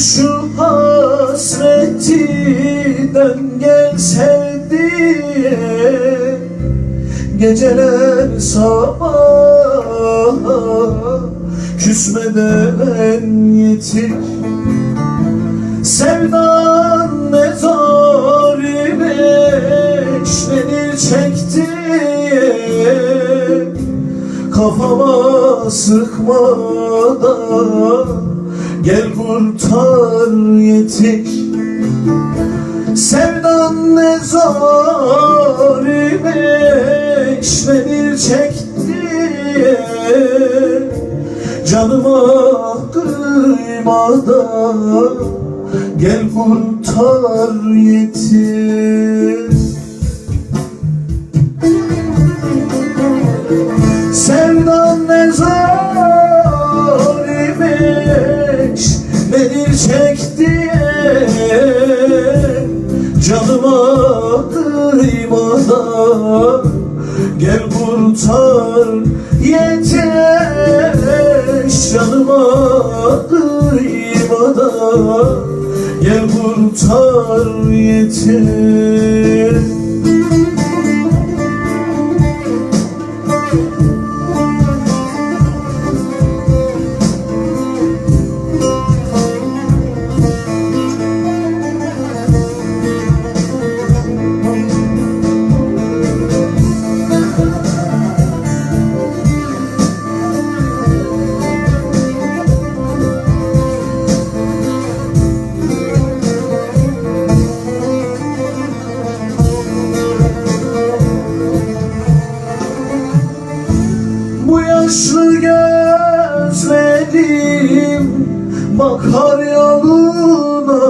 şu hasreti dön gel sevdiğim Geceler sabah Küsmeden yetik Sevdan ne zor imiş Nedir çekti. Kafama sıkmadan Gel kurtar yetik. Sevdan ne zor imiş Nedir çekti Canıma kıymadan Gel kurtar yetim Gel kurtar yetiş Canıma kıymadan. Gel kurtar yetiş bakar yoluna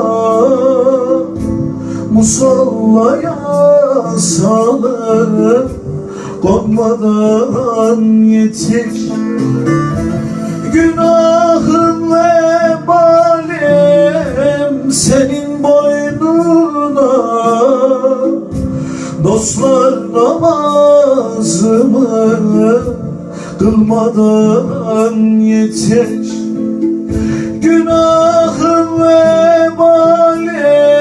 Musallaya salır. Korkmadan yetik. Günahım ve balim senin boynuna. Dostlar namazımı kılmadan yetiş Günahım ve balim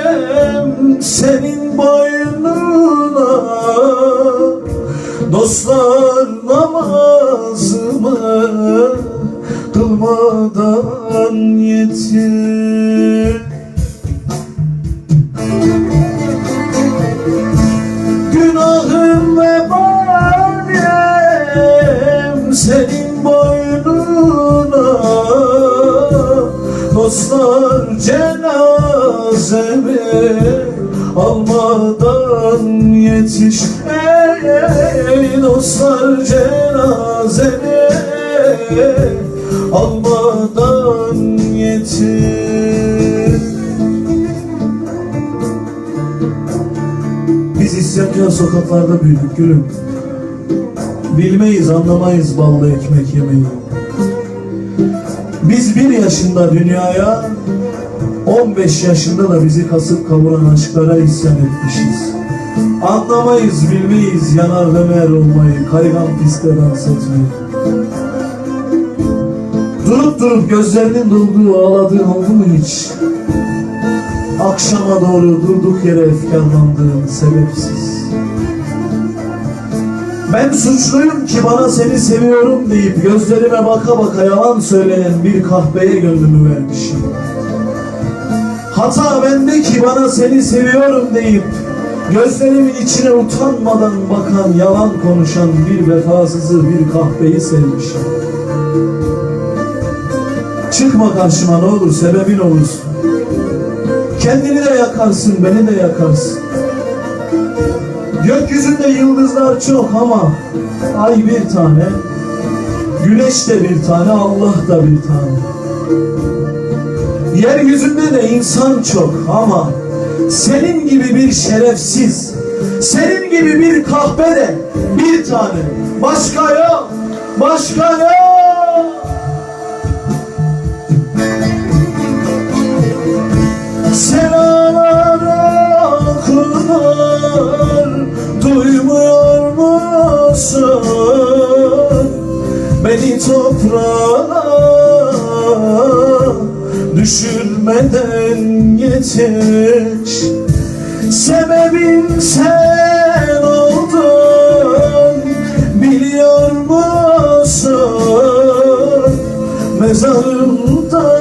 senin boynuna. Dostlar namazımı kılmadan yetiş Dostlar cenazemi almadan yetiş. Ey dostlar cenazemi almadan yetiş. Biz isyankar sokaklarda büyüdük gülüm. Bilmeyiz anlamayız ballı ekmek yemeyi Biz bir yaşında dünyaya 15 yaşında da bizi kasıp kavuran aşklara isyan etmişiz. Anlamayız bilmeyiz yanar ve mer olmayı Kaygan piste dans etmeyi. Durup durup gözlerinin dolduğu ağladığın oldu mu hiç? Akşama doğru durduk yere efkarlandığın sebepsiz Ben suçluyum ki bana seni seviyorum deyip Gözlerime baka baka yalan söyleyen bir kahpeye gönlümü vermişim. Hata bende ki bana seni seviyorum deyip Gözlerimin içine utanmadan bakan yalan konuşan bir vefasızı bir kahpeyi sevmişim. Çıkma karşıma ne olur sebebin olursun Kendini de yakarsın, beni de yakarsın. Gökyüzünde yıldızlar çok ama ay bir tane, güneş de bir tane, Allah da bir tane. Yeryüzünde de insan çok ama senin gibi bir şerefsiz, senin gibi bir kahpe de bir tane. Başka yok, başka yok. Toprağa Düşürme gelmeden yetiş Sebebin sen oldun Biliyor musun? Mezarımda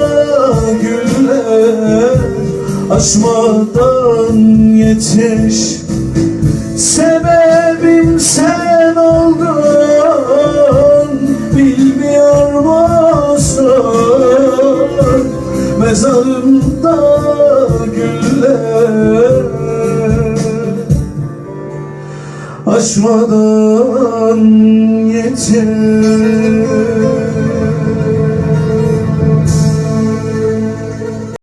güller Açmadan yetiş. Sebebim sen Şaşmadan yeter.